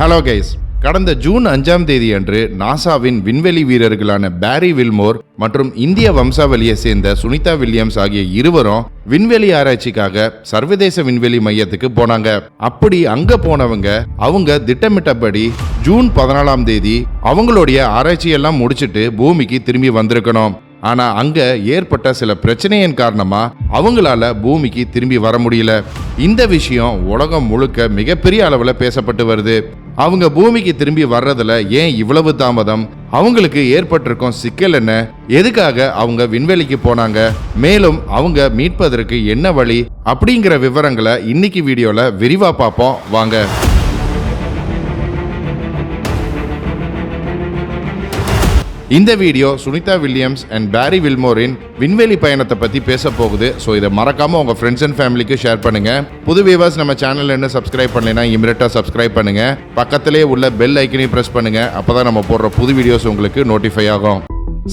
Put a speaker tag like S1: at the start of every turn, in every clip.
S1: Hello guys கடந்த June அஞ்சாம் தேதி அன்று நாசாவின் விண்வெளி வீரர்களான பேரி வில்மோர் மற்றும் இந்திய வம்சாவளியை சேர்ந்த சுனிதா வில்லியம்ஸ் ஆகிய இருவரும் விண்வெளி ஆராய்ச்சிக்காக சர்வதேச விண்வெளி மையத்துக்கு போனாங்க. அப்படி அங்க போனவங்க அவங்க திட்டமிட்டபடி ஜூன் பதினாலாம் தேதி அவங்களுடைய ஆராய்ச்சியெல்லாம் முடிச்சிட்டு பூமிக்கு திரும்பி வந்திருக்கணும். ஆனா அங்க ஏற்பட்ட சில பிரச்சனையின் காரணமா அவங்களால பூமிக்கு திரும்பி வர முடியல. இந்த விஷயம் உலகம் முழுக்க மிகப்பெரிய அளவுல பேசப்பட்டு வருது. அவங்க பூமிக்கு திரும்பி வர்றதுல ஏன் இவ்வளவு தாமதம்? அவங்களுக்கு ஏற்பட்டிருக்கும் சிக்கல் என்ன? எதுக்காக அவங்க விண்வெளிக்கு போனாங்க? மேலும் அவங்க மீட்பதற்கு என்ன வழி? அப்படிங்கிற விவரங்களை இன்னைக்கு வீடியோல விரிவா பார்ப்போம். வாங்க. இந்த வீடியோ சுனிதா வில்லியம்ஸ் அண்ட் பேரி வில்மோரின் விண்வெளி பயணத்தை பற்றி பேச போகுது. ஸோ இதை மறக்காமல் உங்கள் ஃப்ரெண்ட்ஸ் அண்ட் ஃபேமிலிக்கு ஷேர் பண்ணுங்கள் புது வியூவர்ஸ் நம்ம சேனல் என்ன சப்ஸ்கிரைப் பண்ணலைன்னா இமிரட்டாக சப்ஸ்கிரைப் பண்ணுங்கள் பக்கத்திலே உள்ள பெல் ஐக்கனையும் பிரஸ் பண்ணுங்க. அப்பதான் நம்ம போடுற புது வீடியோஸ் உங்களுக்கு நோட்டிஃபை ஆகும்.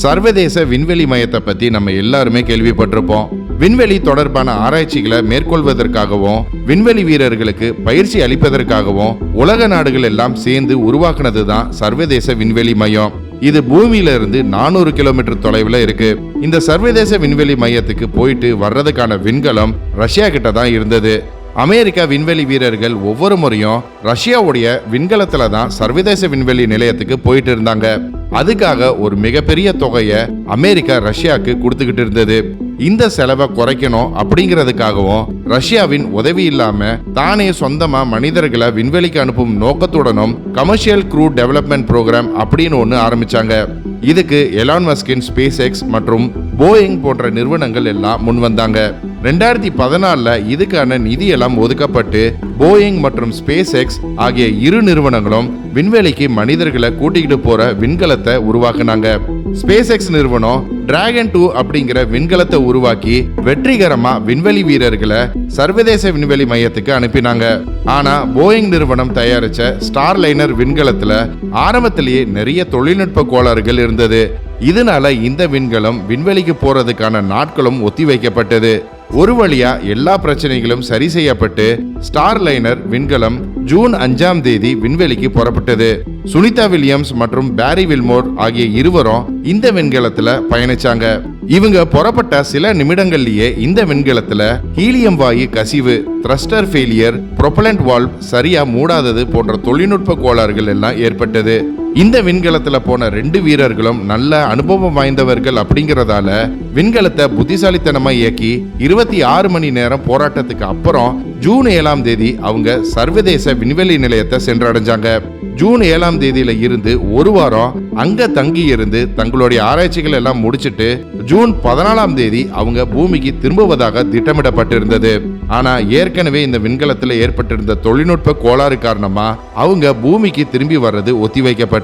S1: சர்வதேச விண்வெளி மையத்தை பற்றி நம்ம எல்லாருமே கேள்விப்பட்டிருப்போம். விண்வெளி தொடர்பான ஆராய்ச்சிகளை மேற்கொள்வதற்காகவும் விண்வெளி வீரர்களுக்கு பயிற்சி அளிப்பதற்காகவும் உலக நாடுகள் எல்லாம் சேர்ந்து உருவாக்குனது தான் சர்வதேச விண்வெளி மையம். இது பூமியில இருந்து நானூறு கிலோமீட்டர் தொலைவில் இருக்கு. இந்த சர்வதேச விண்வெளி மையத்துக்கு போயிட்டு வர்றதுக்கான விண்கலம் ரஷ்யா கிட்ட தான் இருந்தது. அமெரிக்கா விண்வெளி வீரர்கள் ஒவ்வொரு முறையும் ரஷ்யாவுடைய விண்கலத்துல தான் சர்வதேச விண்வெளி நிலையத்துக்கு போயிட்டு இருந்தாங்க. அதுக்காக ஒரு மிகப்பெரிய தொகையை அமெரிக்கா ரஷ்யாவுக்கு கொடுத்துக்கிட்டு இருந்தது. இந்த செலவை குறைக்கணும் அப்படிங்கிறதுக்காகவும் ரஷ்யாவின் உதவி இல்லாம தானே சொந்தமா மனிதர்களை விண்வெளிக்கு அனுப்பும் நோக்கத்துடனும் கமர்ஷியல் க்ரூ டெவலப்மெண்ட் ப்ரோக்ராம் அப்படின்னு ஒன்று ஆரம்பிச்சாங்க. இதுக்கு எலான் மஸ்கின் ஸ்பேஸ் எக்ஸ் மற்றும் போயிங் போன்ற நிறுவனங்கள் எல்லாம் முன் வந்தாங்க ரெண்டாயிரத்தி பதினாலில் இதுக்கான நிதியெல்லாம் ஒதுக்கப்பட்டு போயிங் மற்றும் ஸ்பேஸ் எக்ஸ் ஆகிய இரு நிறுவனங்களும் விண்வெளிக்கு மனிதர்களை கூட்டிக்கிட்டு போற விண்கலத்தை உருவாக்குனாங்க. ஸ்பேஸ் எக்ஸ் நிறுவனம் டிராகன் டூ அப்படிங்கிற விண்கலத்தை உருவாக்கி வெற்றிகரமா விண்வெளி வீரர்களை சர்வதேச விண்வெளி மையத்துக்கு அனுப்பினாங்க. ஆனா போயிங் நிறுவனம் தயாரிச்ச ஸ்டார்லைனர் விண்கலத்துல ஆரம்பத்திலேயே நிறைய தொழில்நுட்ப கோளாறுகள் இருந்தது. இதனால இந்த விண்கலம் விண்வெளிக்கு போறதுக்கான நாட்களும் ஒத்திவைக்கப்பட்டது. ஒரு வழியா எல்லா பிரச்சனைகளும் சரி செய்யப்பட்டு ஸ்டார் லைனர் விண்கலம் ஜூன் அஞ்சாம் தேதி விண்வெளிக்கு புறப்பட்டது. சுனிதா வில்லியம்ஸ் மற்றும் பேரி வில்மோர் ஆகிய இருவரும் இந்த விண்கலத்துல பயணிச்சாங்க. இவங்க புறப்பட்ட சில நிமிடங்கள்லயே இந்த விண்கலத்துல ஹீலியம் வாயு கசிவு த்ரஸ்டர் ஃபெயிலியர் ப்ரொபலண்ட் வால்வ் சரியா மூடாதது போன்ற தொழில்நுட்ப கோளாறுகள் எல்லாம் ஏற்பட்டது. இந்த விண்கலத்துல போன ரெண்டு வீரர்களும் நல்ல அனுபவம் வாய்ந்தவர்கள் அப்படிங்கறதால விண்கலத்தை புத்திசாலித்தனமா இயக்கி இருபத்தி ஆறு மணி நேரம் போராட்டத்துக்கு அப்புறம் ஜூன் ஏழாம் தேதி அவங்க சர்வதேச விண்வெளி நிலையத்தை சென்றடைஞ்சாங்க. ஜூன் ஏழாம் தேதியில இருந்து ஒரு வாரம் அங்க தங்கி இருந்து தங்களுடைய ஆராய்ச்சிகள் எல்லாம் முடிச்சிட்டு ஜூன் பதினாலாம் தேதி அவங்க பூமிக்கு திரும்புவதாக திட்டமிடப்பட்டிருந்தது. ஆனா ஏற்கனவே இந்த விண்கலத்துல ஏற்பட்டிருந்த தொழில்நுட்ப கோளாறு காரணமா அவங்க பூமிக்கு திரும்பி வர்றது ஒத்திவைக்கப்பட்டது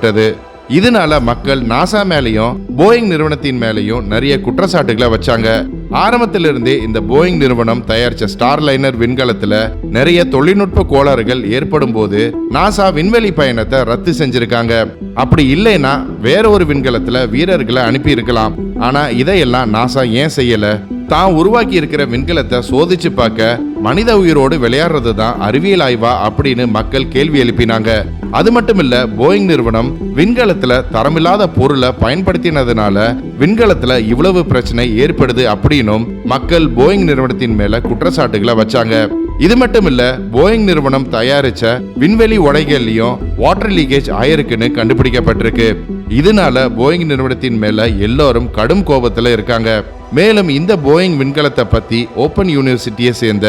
S1: இதனால மக்கள் நாசா மேலேயும் போயிங் நிறுவனத்தின் மேலேயும் நிறைய குற்றச்சாட்டுகளை வச்சாங்க. ஆரம்பத்திலிருந்தே இந்த போயிங் நிறுவனம் தயாரிச்ச ஸ்டார் லைனர் விண்கலத்துல நிறைய தொழில்நுட்ப கோளாறுகள் ஏற்படும் போது நாசா விண்வெளி பயணத்தை ரத்து செஞ்சிருக்காங்க. அப்படி இல்லைன்னா வேற ஒரு விண்கலத்துல வீரர்களை அனுப்பி இருக்கலாம் ஆனா இதையெல்லாம் நாசா ஏன் செய்யல? தான் உருவாக்கி இருக்கிற விண்கலத்தை சோதிச்சு பார்க்க மனித உயிரோடு விளையாடுறது தான் அறிவியல் ஆய்வா அப்படின்னு மக்கள் கேள்வி எழுப்பினாங்க. அது மட்டும் இல்ல போயிங் நிறுவனம் விண்கலத்துல தரமில்லாத பொருளை பயன்படுத்தினதுனால விண்கலத்துல இவ்வளவு பிரச்சனை ஏற்படுது அப்படின்னும் மக்கள் போயிங் நிறுவனத்தின் மேல குற்றச்சாட்டுகளை வச்சாங்க. இது மட்டும் இல்ல போயிங் நிறுவனம் தயாரிச்ச விண்வெளி உடைகள்லயும் வாட்டர் லீக்கேஜ் ஆயிருக்குன்னு கண்டுபிடிக்கப்பட்டிருக்கு. இதனால போயிங் நிறுவனத்தின் மேல எல்லாரும் கடும் கோபத்துல இருக்காங்க. மேலும் இந்த போயிங் விண்கலத்தை பத்தி ஓப்பன் யூனிவர்சிட்டியை சேர்ந்த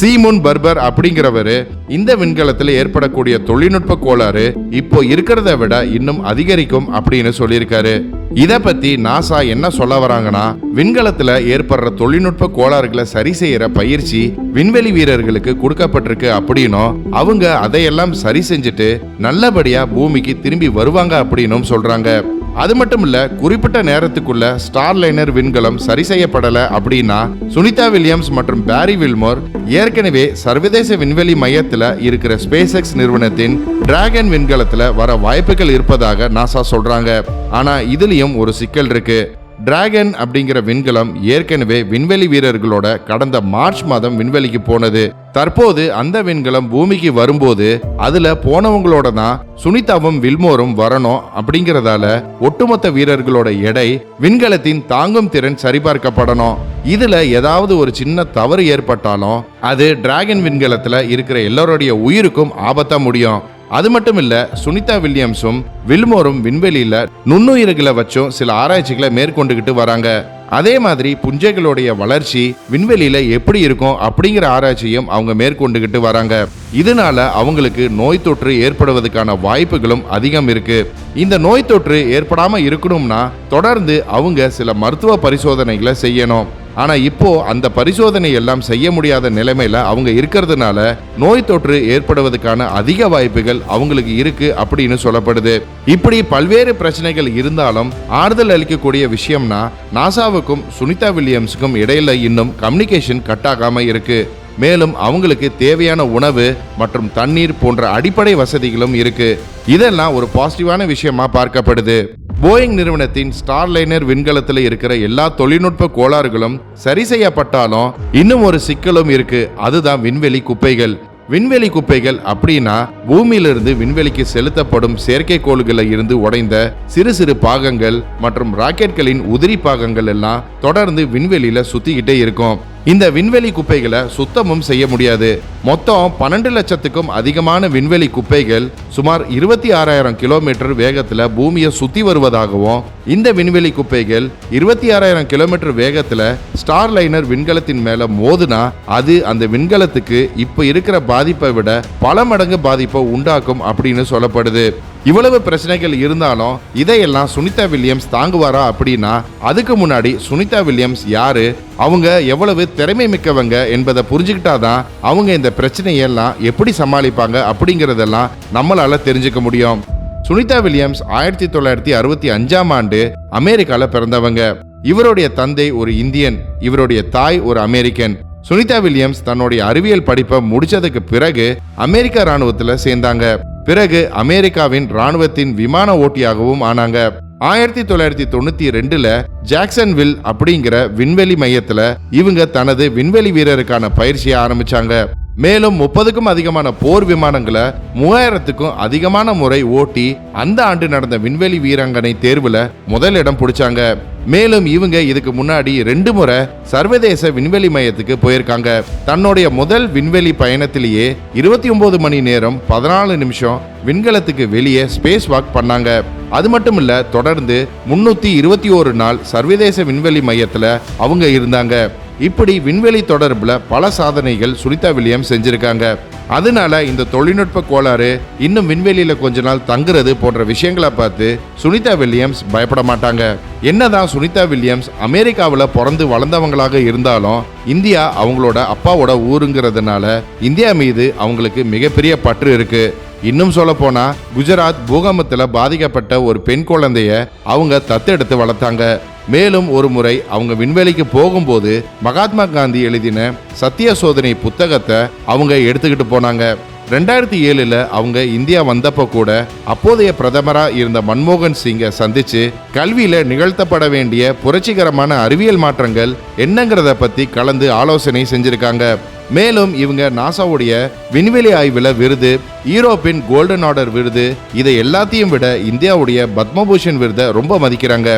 S1: சீமுன் பர்பர் அப்படிங்கிறவரு இந்த விண்கலத்தில் ஏற்படக்கூடிய தொழில்நுட்ப கோளாறு இப்போ இருக்கிறத விட இன்னும் அதிகரிக்கும் அப்படின்னு சொல்லியிருக்காரு. இதை பத்தி நாசா என்ன சொல்ல வராங்கன்னா விண்கலத்துல ஏற்படுற தொழில்நுட்ப கோளாறுகளை சரி செய்யற பயிற்சி விண்வெளி வீரர்களுக்கு கொடுக்கப்பட்டிருக்கு அப்படின்னும் அவங்க அதையெல்லாம் சரி செஞ்சுட்டு நல்லபடியா பூமிக்கு திரும்பி வருவாங்க அப்படின்னும் சொல்றாங்க. அது மட்டும் இல்ல குறிப்பிட்ட நேரத்துக்குள்ள ஸ்டார் லைனர் விண்கலம் சரி செய்யப்படல அப்படின்னா சுனிதா வில்லியம்ஸ் மற்றும் பேரி வில்மோர் ஏற்கனவே சர்வதேச விண்வெளி மையத்தில் இருக்கிற ஸ்பேஸ் எக்ஸ் நிறுவனத்தின் டிராகன் விண்கலத்தில் வர வாய்ப்புகள் இருப்பதாக நாசா சொல்றாங்க. ஆனா இதுலயும் ஒரு சிக்கல் இருக்கு. டிராகன் அப்படிங்கிற விண்கலம் ஏற்கனவே விண்வெளி வீரர்களோட கடந்த மார்ச் மாதம் விண்வெளிக்கு போனது. தற்போது அந்த விண்கலம் பூமிக்கு வரும்போது அதுல போனவங்களோட தான் சுனிதாவும் வில்மோரும் வரணும் அப்படிங்கறதால ஒட்டுமொத்த வீரர்களோட எடை விண்கலத்தின் தாங்கும் திறன் சரிபார்க்கப்படணும். இதுல ஏதாவது ஒரு சின்ன தவறு ஏற்பட்டாலும் அது டிராகன் விண்கலத்துல இருக்கிற எல்லாருடைய உயிருக்கும் ஆபத்தா முடியும். அது மட்டும் இல்ல சுனிதா வில்லியம்ஸும் வில்மோரும் விண்வெளியில நுண்ணுயிர்களை வச்சும் சில ஆராய்ச்சிகளை மேற்கொண்டுகிட்டு வராங்க. அதே மாதிரி புஞ்சைகளுடைய வளர்ச்சி விண்வெளியில எப்படி இருக்கும் அப்படிங்கிற ஆராய்ச்சியும் அவங்க மேற்கொண்டுகிட்டு வராங்க. இதனால அவங்களுக்கு நோய் தொற்று ஏற்படுவதற்கான வாய்ப்புகளும் அதிகம் இருக்கு. இந்த நோய் தொற்று ஏற்படாம இருக்கணும்னா தொடர்ந்து அவங்க சில மருத்துவ பரிசோதனைகளை செய்யணும். ஆனால் இப்போது அந்த பரிசோதனை எல்லாம் செய்ய முடியாத நிலைமையில் அவங்க இருக்கிறதுனால நோய் தொற்று ஏற்படுவதற்கான அதிக வாய்ப்புகள் அவங்களுக்கு இருக்கு அப்படின்னு சொல்லப்படுது. இப்படி பல்வேறு பிரச்சனைகள் இருந்தாலும் ஆறுதல் அளிக்கக்கூடிய விஷயம்னா நாசாவுக்கும் சுனிதா வில்லியம்ஸுக்கும் இடையில இன்னும் கம்யூனிகேஷன் கட் ஆகாம இருக்கு. மேலும் அவங்களுக்கு தேவையான உணவு மற்றும் தண்ணீர் போன்ற அடிப்படை வசதிகளும் இருக்கு. இதெல்லாம் ஒரு பாசிட்டிவான விஷயமா பார்க்கப்படுது. போயிங் நிறுவனத்தின் ஸ்டார்லைனர் விண்கலத்தில் இருக்கிற எல்லா தொழில்நுட்ப கோளாறுகளும் சரி செய்யப்பட்டாலும் இன்னும் ஒரு சிக்கலும் இருக்கு. அதுதான் விண்வெளி குப்பைகள். விண்வெளி குப்பைகள் அப்படின்னா பூமியிலிருந்து விண்வெளிக்கு செலுத்தப்படும் செயற்கைக்கோள்களில் இருந்து உடைந்த சிறு சிறு பாகங்கள் மற்றும் ராக்கெட்களின் உதிரி பாகங்கள் எல்லாம் தொடர்ந்து விண்வெளியில சுத்திக்கிட்டே இருக்கும். இந்த விண்வெளி குப்பைகளை சுத்தமும் செய்ய முடியாது. மொத்தம் பன்னெண்டு லட்சத்துக்கும் அதிகமான விண்வெளி குப்பைகள் சுமார் இருபத்தி ஆறாயிரம் கிலோமீட்டர் வேகத்தில் பூமியை சுத்தி வருவதாகவும் இந்த விண்வெளி குப்பைகள் இருபத்தி ஆறாயிரம் கிலோமீட்டர் வேகத்தில் ஸ்டார் லைனர் விண்கலத்தின் மேல மோதுனா அது அந்த விண்கலத்துக்கு இப்ப இருக்கிற பாதிப்பை விட பல மடங்கு பாதிப்பை உண்டாக்கும் அப்படின்னு சொல்லப்படுது. இவ்வளவு பிரச்சனைகள் இருந்தாலும் இதையெல்லாம் சுனிதா வில்லியம்ஸ் தாங்குவாரா அப்படின்னா அதுக்கு முன்னாடி சுனிதா வில்லியம்ஸ் யாரு? அவங்க எவ்வளவு திறமை மிக்கவங்க என்பதை புரிஞ்சுக்கிட்டாதான் அவங்க இந்த பிரச்சனையெல்லாம் எப்படி சமாளிப்பாங்க அப்படிங்கிறதெல்லாம் நம்மளால தெரிஞ்சுக்க முடியும். சுனிதா வில்லியம்ஸ் ஆயிரத்தி தொள்ளாயிரத்தி அறுபத்தி அஞ்சாம் ஆண்டு அமெரிக்கால பிறந்தவங்க. இவருடைய தந்தை ஒரு இந்தியன் இவருடைய தாய் ஒரு அமெரிக்கன். சுனிதா வில்லியம்ஸ் தன்னுடைய அறிவியல் படிப்பை முடிச்சதுக்கு பிறகு அமெரிக்க ராணுவத்தில் சேர்ந்தாங்க. பிறகு அமெரிக்காவின் ராணுவத்தின் விமான ஓட்டியாகவும் ஆனாங்க. ஆயிரத்தி தொள்ளாயிரத்தி தொண்ணூத்தி ரெண்டுல ஜாக்சன்வில் அப்படிங்கிற விண்வெளி மையத்துல இவங்க தனது விண்வெளி வீரருக்கான பயிற்சியை ஆரம்பிச்சாங்க. மேலும் முப்பதுக்கும் அதிகமான போர் விமானங்களை மூவாயிரத்துக்கும் அதிகமான முறை ஓட்டி அந்த ஆண்டு நடந்த விண்வெளி வீராங்கனை தேர்வுல முதலிடம் பிடிச்சாங்க. மேலும் இவங்க இதுக்கு முன்னாடி ரெண்டு முறை சர்வதேச விண்வெளி மையத்துக்கு போயிருக்காங்க. தன்னுடைய முதல் விண்வெளி பயணத்திலேயே இருபத்தி ஒன்பது மணி நேரம் பதினாலு நிமிஷம் விண்கலத்துக்கு வெளியே ஸ்பேஸ் வாக் பண்ணாங்க. அது மட்டும் இல்ல தொடர்ந்து முன்னூத்தி இருபத்தி ஒரு நாள் சர்வதேச விண்வெளி மையத்துல அவங்க இருந்தாங்க. இப்படி விண்வெளி தொடர்பில் பல சாதனைகள் சுனிதா வில்லியம்ஸ் செஞ்சுருக்காங்க. அதனால இந்த தொழில்நுட்ப கோளாறு இன்னும் விண்வெளியில் கொஞ்ச நாள் தங்குறது போன்ற விஷயங்களை பார்த்து சுனிதா வில்லியம்ஸ் பயப்பட மாட்டாங்க. என்னதான் சுனிதா வில்லியம்ஸ் அமெரிக்காவில் பிறந்து வளர்ந்தவங்களாக இருந்தாலும் இந்தியா அவங்களோட அப்பாவோட ஊருங்கிறதுனால இந்தியா மீது அவங்களுக்கு மிகப்பெரிய பற்று இருக்கு. இன்னும் சொல்ல போனா குஜராத் பூகம்பத்தில் பாதிக்கப்பட்ட ஒரு பெண் குழந்தைய அவங்க தத்தெடுத்து வளர்த்தாங்க. மேலும் ஒரு முறை அவங்க விண்வெளிக்கு போகும்போது மகாத்மா காந்தி எழுதின சத்திய சோதனை புத்தகத்தை அவங்க எடுத்துக்கிட்டு போனாங்க. ரெண்டாயிரத்தி ஏழுல அவங்க இந்தியா வந்தப்போ கூட அப்போதைய பிரதமரா இருந்த மன்மோகன் சிங்கை சந்திச்சு கல்வியில நிகழ்த்தப்பட வேண்டிய புரட்சிகரமான அறிவியல் மாற்றங்கள் என்னங்கிறத பத்தி கலந்து ஆலோசனை செஞ்சிருக்காங்க. மேலும் இவங்க நாசாவுடைய விண்வெளி ஆய்வில் விருது யூரோப்பின் கோல்டன் ஆர்டர் விருது இதை எல்லாத்தையும் விட இந்தியாவுடைய பத்மபூஷன் விருதை ரொம்ப மதிக்கிறாங்க.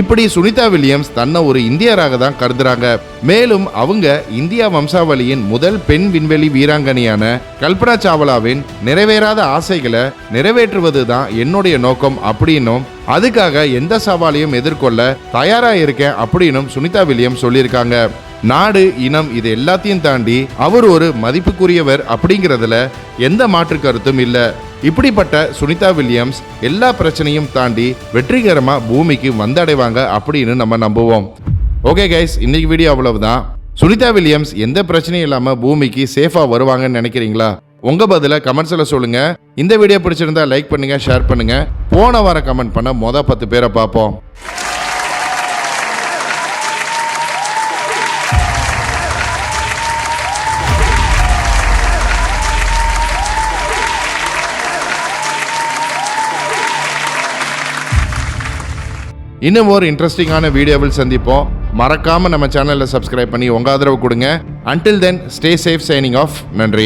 S1: இப்படி சுனிதா வில்லியம்ஸ் தன்னை ஒரு இந்தியராக தான் கருதுறாங்க. மேலும் அவங்க இந்தியா வம்சாவளியின் முதல் பெண் விண்வெளி வீராங்கனையான கல்பனா சாவ்லாவின் நிறைவேறாத ஆசைகளை நிறைவேற்றுவது தான் என்னுடைய நோக்கம் அப்படின்னும் அதுக்காக எந்த சவாலையும் எதிர்கொள்ள தயாரா இருக்கேன் அப்படின்னும் சுனிதா வில்லியம் சொல்லியிருக்காங்க. நாடு இனம் இது எல்லாத்தையும் தாண்டி அவர் ஒரு மதிப்புக்குரியவர் அப்படிங்கிறதுல எந்த மாற்று கருத்தும் இல்லை. இப்படிப்பட்ட சுனிதா வில்லியம்ஸ் எல்லா பிரச்சனையும் தாண்டி வெற்றிகரமாக பூமிக்கு வந்தடைவாங்க அப்படின்னு நம்ம நம்புவோம். ஓகே கைஸ் இன்னைக்கு வீடியோ அவ்வளவுதான். சுனிதா வில்லியம்ஸ் எந்த பிரச்சனையும் இல்லாமல் பூமிக்கு சேஃபாக வருவாங்கன்னு நினைக்கிறீங்களா? உங்கள் பதிலை கமெண்ட்ஸில் சொல்லுங்கள் இந்த வீடியோ பிடிச்சிருந்தா லைக் பண்ணுங்கள் ஷேர் பண்ணுங்கள் போன வாரம் கமெண்ட் பண்ண மொதல் பத்து பேரை பார்ப்போம். இன்னும் ஒரு இன்ட்ரெஸ்டிங்கான வீடியோவில் சந்திப்போம். மறக்காமல் நம்ம சேனலில் சப்ஸ்கிரைப் பண்ணி உங்கள் ஆதரவு கொடுங்க. Until then stay safe signing off நன்றி.